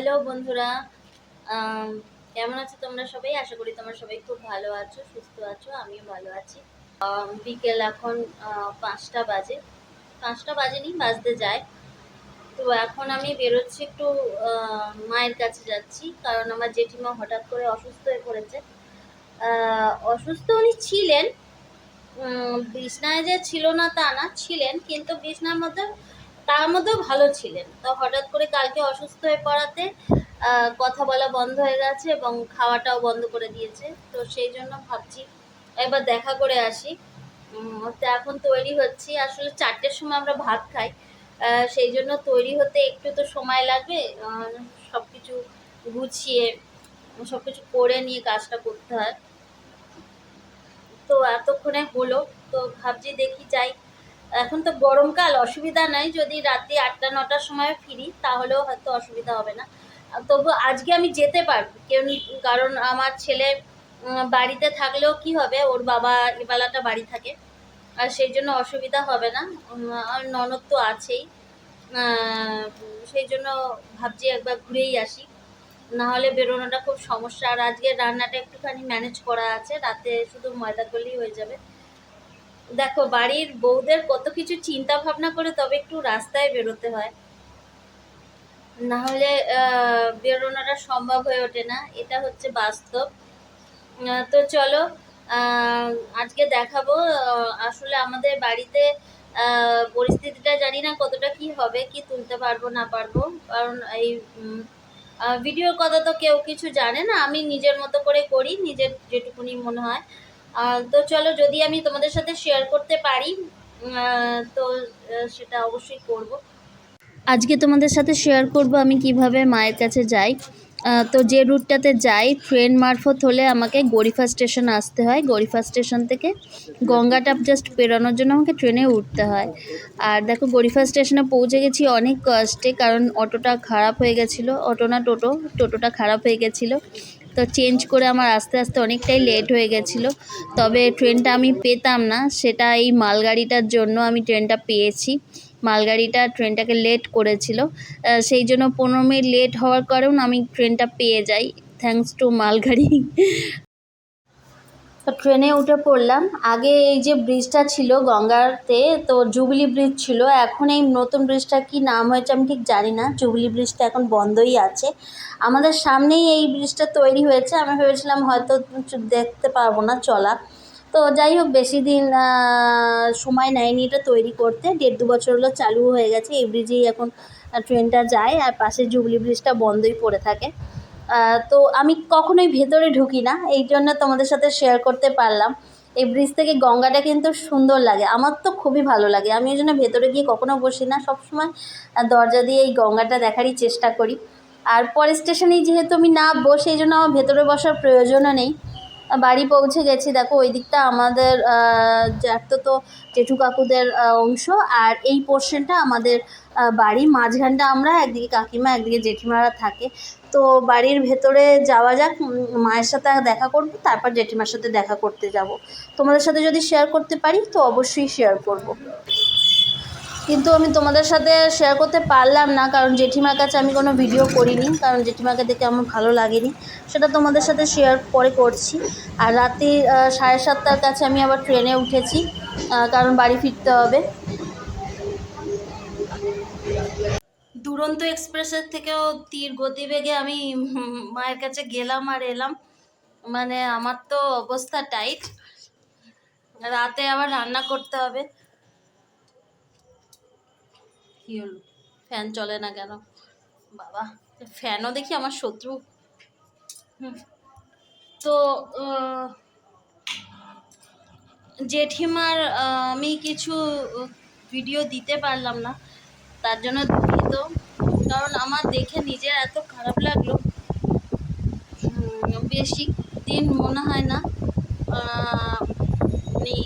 Hello বন্ধুরা। কেমন আছো তোমরা সবাই? আশা করি তোমরা সবাই খুব ভালো আছো, সুস্থ আছো, আমিও ভালো আছি। বিকেল এখন পাঁচটা বাজে। পাঁচটা বাজেনি, বাজতে যায়। তো এখন আমি বেরোচ্ছি একটু মায়ের কাছে যাচ্ছি, কারণ আমার জেঠিমা হঠাৎ করে অসুস্থ হয়ে পড়েছে। অসুস্থ উনি ছিলেন। বিছনায় যে ছিল না তা না, ছিলেন, কিন্তু বিছনার মধ্যে তার মধ্যেও ভালো ছিলেন। তো হঠাৎ করে কালকে অসুস্থ হয়ে পড়াতে কথা বলা বন্ধ হয়ে গেছে এবং খাওয়াটাও বন্ধ করে দিয়েছে। তো সেই জন্য ভাবছি একবার দেখা করে আসি। তো এখন তৈরি হচ্ছি। আসলে চারটের সময় আমরা ভাত খাই। সেই জন্য তৈরি হতে একটু তো সময় লাগবে। সব কিছু গুছিয়ে সব কিছু করে নিয়ে কাজটা করতে হয়। তো এতক্ষণে হলো। তো ভাবছি দেখি যাই। এখন তো গরমকাল, অসুবিধা নাই। যদি রাত্রি আটটা, নটার সময় ফিরি, তাহলেও হয়তো অসুবিধা হবে না। তবু আজকে আমি যেতে পারব। কেউ কারণ আমার ছেলে বাড়িতে থাকলেও কি হবে? ওর বাবা এবেলাটা বাড়ি থাকে। আর সেই জন্য অসুবিধা হবে না। আর ননদ তো আছেই। সেই জন্য ভাবছি একবার ঘুরেই আসি। না হলে বেরোনোটা খুব সমস্যা। আর আজকে রান্নাটা একটুখানি ম্যানেজ করা আছে। রাতে শুধু ময়দা করলেই হয়ে যাবে। দেখো, বাড়ির বউদের কত কিছু চিন্তা ভাবনা করে তবে একটু রাস্তায় বেরোতে হয়। না হলে বেরোনোটা সম্ভব হয়ে ওঠে না। এটা হচ্ছে বাস্তব। তো চলো আজকে দেখাবো আসলে আমাদের বাড়িতে পরিস্থিতিটা জানি না কতটা কি হবে, কি তুলতে পারব, না পারব। কারণ এই ভিডিওর কথা তো কেউ কিছু জানে না। আমি নিজের মতো করে করি, নিজের যেটুকুনি মনে হয়। তো চলো, যদি আমি তোমাদের সাথে শেয়ার করতে পারি তো সেটা অবশ্যই করব। আজকে তোমাদের সাথে শেয়ার করব আমি কীভাবে মায়ের কাছে যাই। তো যে রুটটাতে যাই ট্রেন মারফত হলে আমাকে গরিফা স্টেশন আসতে হয়। গরিফা স্টেশন থেকে গঙ্গাটা জাস্ট পেরোনোর জন্য আমাকে ট্রেনে উঠতে হয়। আর দেখো, গরিফা স্টেশনে পৌঁছে গেছি অনেক কষ্টে, কারণ অটোটা খারাপ হয়ে গেছিল, অটো না টোটো, টোটোটা খারাপ হয়ে গেছিল। তো চেঞ্জ করে আমার আস্তে আস্তে অনেকটাই লেট হয়ে গেছিল। তবে ট্রেনটা আমি পেতাম না, সেটা এই মালগাড়িটার জন্য আমি ট্রেনটা পেয়েছি। মালগাড়িটা ট্রেনটাকে লেট করেছিল। সেই জন্য পনেরো মিনিট লেট হওয়ার কারণ আমি ট্রেনটা পেয়ে যাই। থ্যাংকস টু মালগাড়ি। তো ট্রেনে উঠে পড়লাম। আগে এই যে ব্রিজটা ছিল গঙ্গাতে, তো জুবিলি ব্রিজ ছিল। এখন এই নতুন ব্রিজটা কি নাম হয়েছে আমি ঠিক জানি না। জুবিলি ব্রিজটা এখন বন্ধই আছে। আমাদের সামনেই এই ব্রিজটা তৈরি হয়েছে। আমি ভেবেছিলাম হয়তো দেখতে পারব না, চলা। তো যাই হোক, বেশি দিন সময় নেয়নি এটা তৈরি করতে। দেড় দু বছর হলো চালু হয়ে গেছে। এই ব্রিজেই এখন ট্রেনটা যায়। আর পাশে জুবলি ব্রিজটা বন্ধই পড়ে থাকে। তো আমি কখনোই ভেতরে ঢুকি না, এই জন্য তোমাদের সাথে শেয়ার করতে পারলাম। এই ব্রিজ থেকে গঙ্গাটা কিন্তু সুন্দর লাগে, আমার তো খুবই ভালো লাগে। আমি এই জন্য ভেতরে গিয়ে কখনো বসি না, সবসময় দরজা দিয়ে এই গঙ্গাটা দেখারই চেষ্টা করি। আর পরের স্টেশনেই যেহেতু আমি নামবো এই জন্য আমার ভেতরে বসার প্রয়োজনও নেই। বাড়ি পৌঁছে গেছি, দেখো ওই দিকটা আমাদের জ্যাঠতো তো জেঠু কাকুদের অংশ, আর এই পোর্শনটা আমাদের বাড়ি। মাঝখানটা আমরা, একদিকে কাকিমা, একদিকে জেঠিমারা থাকে। তো বাড়ির ভেতরে যাওয়া যাক মায়ের সাথে দেখা করব, তারপর জেঠিমার সাথে দেখা করতে যাব। তোমাদের সাথে যদি শেয়ার করতে পারি, তো অবশ্যই শেয়ার করব। কিন্তু আমি তোমাদের সাথে শেয়ার করতে পারলাম না, কারণ জেঠিমার কাছে আমি কোনো ভিডিও করিনি, কারণ জেঠিমাকে দেখে আমার ভালো লাগেনি। সেটা তোমাদের সাথে শেয়ার পরে করছি। আর রাতে সাড়ে সাতটার কাছে আমি আবার ট্রেনে উঠেছি কারণ বাড়ি ফিরতে হবে। দুরন্ত এক্সপ্রেসের থেকেও তীর গতিবেগে আমি মায়ের কাছে গেলাম আর এলাম। মানে আমার তো অবস্থা টাইট। রাতে আবার রান্না করতে হবে। কি হলো? ফ্যান চলে না কেন? বাবা, ফ্যানও দেখি আমার শত্রু। তো জেঠিমার আমি কিছু ভিডিও দিতে পারলাম না। তার জন্য দুঃখিত। কারণ আমার দেখে নিজের এত খারাপ লাগল। বেশি দিন মনে হয় না আহ, উনি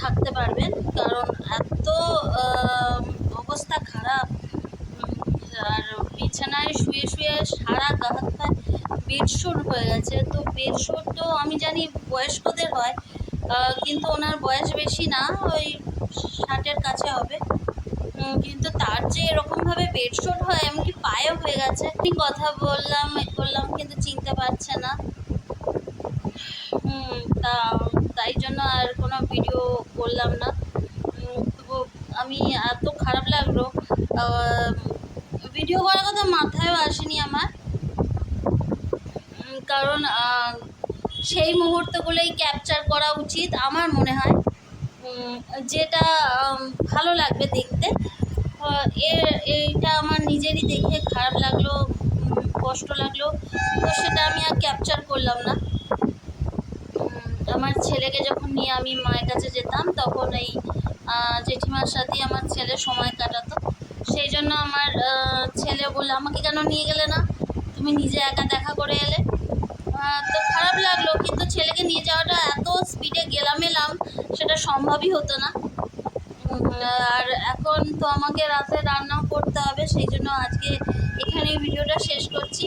থাকতে পারবেন। কারণ এত অবস্থা খারাপ। আর বিছানায় শুয়ে শুয়ে সারা গা হাত পায়ে বেডশোর হয়ে গেছে। তো বেডশোর তো আমি জানি বয়স্কদের হয় কিন্তু ওনার বয়স বেশি না ওই ষাটের কাছে হবে উম, কিন্তু তার যে এরকমভাবে বেডশোট হয় এমনকি পায়েও হয়ে গেছে। কথা বললাম বললাম কিন্তু চিনতে পারছে না। তা, তাই জন্য আর কোনো ভিডিও করলাম না। তবু আমি এত খারাপ লাগল। ভিডিও করার কথা মাথায়ও আসেনি আমার। কারণ সেই মুহূর্তগুলোই ক্যাপচার করা উচিত আমার মনে হয়। যেটা ভালো লাগবে দেখতে। এইটা আমার নিজেরই দেখে খারাপ লাগল কষ্ট লাগল। তো সেটা আমি আর ক্যাপচার করলাম না। আমার ছেলেকে যখন নিয়ে আমি মায়ের কাছে যেতাম, তখন এই জেঠিমার সাথেই আমার ছেলে সময় কাটাতো। সেই জন্য আমার ছেলে বলল, আমাকে কেন নিয়ে গেলে না? তুমি নিজে একা দেখা করে এলে। তো খারাপ লাগল, কিন্তু ছেলেকে নিয়ে যাওয়াটা এত স্পিডে গেলাম এলাম, সেটা সম্ভবই হতো না। আর এখন তো আমাকে রাতে রান্নাও করতে হবে, সেই জন্য আজকে এখানে ভিডিওটা শেষ করছি।